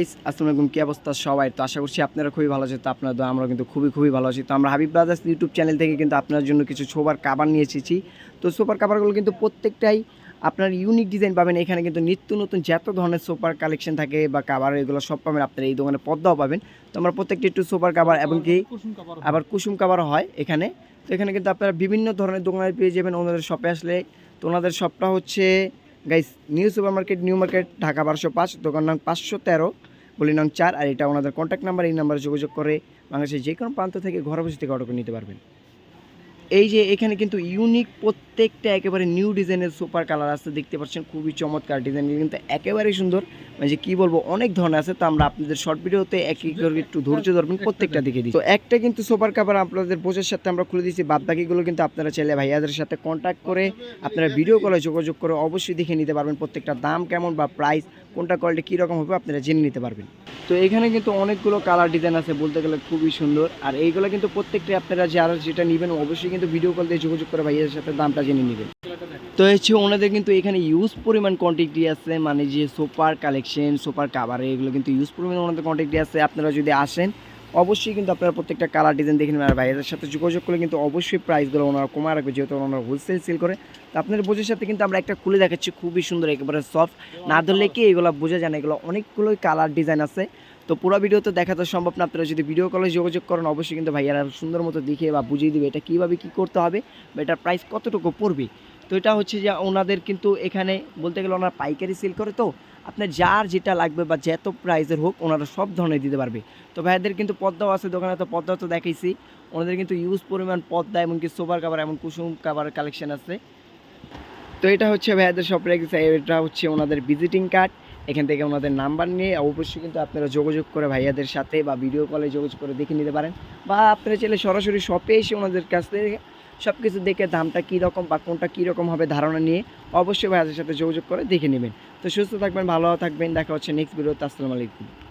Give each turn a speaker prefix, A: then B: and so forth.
A: Guys, আসসালামু আলাইকুম কি অবস্থা সবাই? তো আশা করছি আপনারা খুবই ভালো আছেন তো আপনারা আমরা কিন্তু খুবই খুবই ভালো আছি। তো আমরা হাবিব ব্রাদার্স ইউটিউব চ্যানেল থেকে কিন্তু আপনার জন্য কিছু সোবার কাবার নিয়ে এসেছি। তো সোফার কাভারগুলো কিন্তু প্রত্যেকটাই আপনার ইউনিক ডিজাইন পাবেন। এখানে কিন্তু নিত্য নতুন যত ধরনের সোফার কালেকশন থাকে বা কাভার এগুলো সব পাবেন। আপনারা এই দোকানে পদ্মাও পাবেন। তো আমরা প্রত্যেকটি একটু সোফার কাভার এবং কি আবার কুসুম কাভারও হয় এখানে। তো এখানে কিন্তু আপনারা বিভিন্ন ধরনের দোকানে পেয়ে যাবেন ওনাদের শপে আসলে। তো ওনাদের শপটা হচ্ছে guys New Super Market New Market Dhaka বারোশো পাঁচ দোকান নাম পাঁচশো তেরো। বলি নং চার আর এটা ওনাদের কন্ট্যাক্ট নাম্বার এই নাম্বারে যোগাযোগ করে বাংলাদেশের যে কোনো প্রান্ত থেকে ঘর বসে থেকে অর্ডার করে নিতে পারবেন। এই যে এখানে কিন্তু ইউনিক প্রত্যেকটা একেবারে নিউ ডিজাইনের সুপার কালার আছে, দেখতে পাচ্ছেন খুবই চমৎকার ডিজাইন কিন্তু একেবারেই সুন্দর। মানে যে কী বলব, অনেক ধরনের আছে, তো আমরা আপনাদের শর্ট ভিডিওতে এক এক করে একটু ধৈর্য ধরবেন, প্রত্যেকটা দিকে দিই তো একটা কিন্তু সুপার কাভার আপনাদের বোঝার সাথে আমরা খুলে দিচ্ছি বাদ বাকিগুলো কিন্তু আপনারা চাইলে ভাইয়াদের সাথে কন্ট্যাক্ট করে, আপনারা ভিডিও কলে যোগাযোগ করে অবশ্যই দেখে নিতে পারবেন প্রত্যেকটা দাম কেমন বা প্রাইস কোনটা কোয়ালিটি কীরকম হবে আপনারা জেনে নিতে পারবেন। তো এখানে কিন্তু অনেকগুলো কালার ডিজাইন আছে, বলতে গেলে খুবই সুন্দর। আর এইগুলো কিন্তু প্রত্যেকটা আপনারা যারা যেটা নেবেন, অবশ্যই কিন্তু ভিডিও কল দিয়ে যোগাযোগ করে ভাইয়ের সাথে দামটা জেনে নেবেন। তো হচ্ছে ওনাদের কিন্তু এখানে ইউজ পরিমাণ কোয়ান্টিটি আছে মানে যে সোপার কালেকশন সোপার কাভার এগুলো কিন্তু ইউজ পরিমাণ ওনাদের কোয়ান্টিটি আছে। আপনারা যদি আসেন অবশ্যই কিন্তু আপনারা প্রত্যেকটা কালার ডিজাইন দেখে নেবেন। আর ভাইয়াদের সাথে যোগাযোগ করলে কিন্তু অবশ্যই প্রাইসগুলো ওনারা কমা রাখবে, যেহেতু ওনারা হোলসেল সেল করে। তো আপনাদের বোঝার সাথে কিন্তু আমরা একটা খুলে দেখাচ্ছি, খুবই সুন্দর, একেবারে সফট না ধরলে কি এগুলো বোঝা যায় না, এগুলো অনেকগুলোই কালার ডিজাইন আছে। তো পুরো ভিডিও তো দেখা তো সম্ভব না, আপনারা যদি ভিডিও কলে যোগাযোগ করেন, অবশ্যই কিন্তু ভাইয়ারা সুন্দর মতো দেখে বা বুঝিয়ে দিবে এটা কীভাবে কী করতে হবে বা এটার প্রাইস কতটুকু পড়বে। তো এটা হচ্ছে যে ওনাদের কিন্তু এখানে বলতে গেলে ওনারা পাইকারি সেল করে তো, আপনার যার যেটা লাগবে বা যত প্রাইজের হোক ওনারা সব ধরনের দিতে পারবে। তো ভাইয়াদের কিন্তু পদ্মাও আছে দোকানে, তো পদ্মা তো দেখাইছি। ওনাদের কিন্তু ইউজ পরিমাণ পদ্মা এমনকি সোবার কাভার এমন কুসুম কাভার কালেকশন আছে। তো এটা হচ্ছে ভাইয়াদের সব এটা হচ্ছে ওনাদের ভিজিটিং কার্ড এখান থেকে ওনাদের নাম্বার নিয়ে অবশ্যই কিন্তু আপনারা যোগাযোগ করে ভাইয়াদের সাথে বা ভিডিও কলে যোগাযোগ করে দেখে নিতে পারেন। বা আপনারা চাইলে সরাসরি শপে এসে ওনাদের কাছ থেকে সব কিছু দেখে দামটা কীরকম বা কোনটা কীরকম হবে ধারণা নিয়ে অবশ্যই ভাইয়াদের সাথে যোগাযোগ করে দেখে নেবেন। তো সুস্থ থাকবেন, ভালো থাকবেন, দেখা হচ্ছে নেক্সট ভিডিওতে আসসালামু আলাইকুম।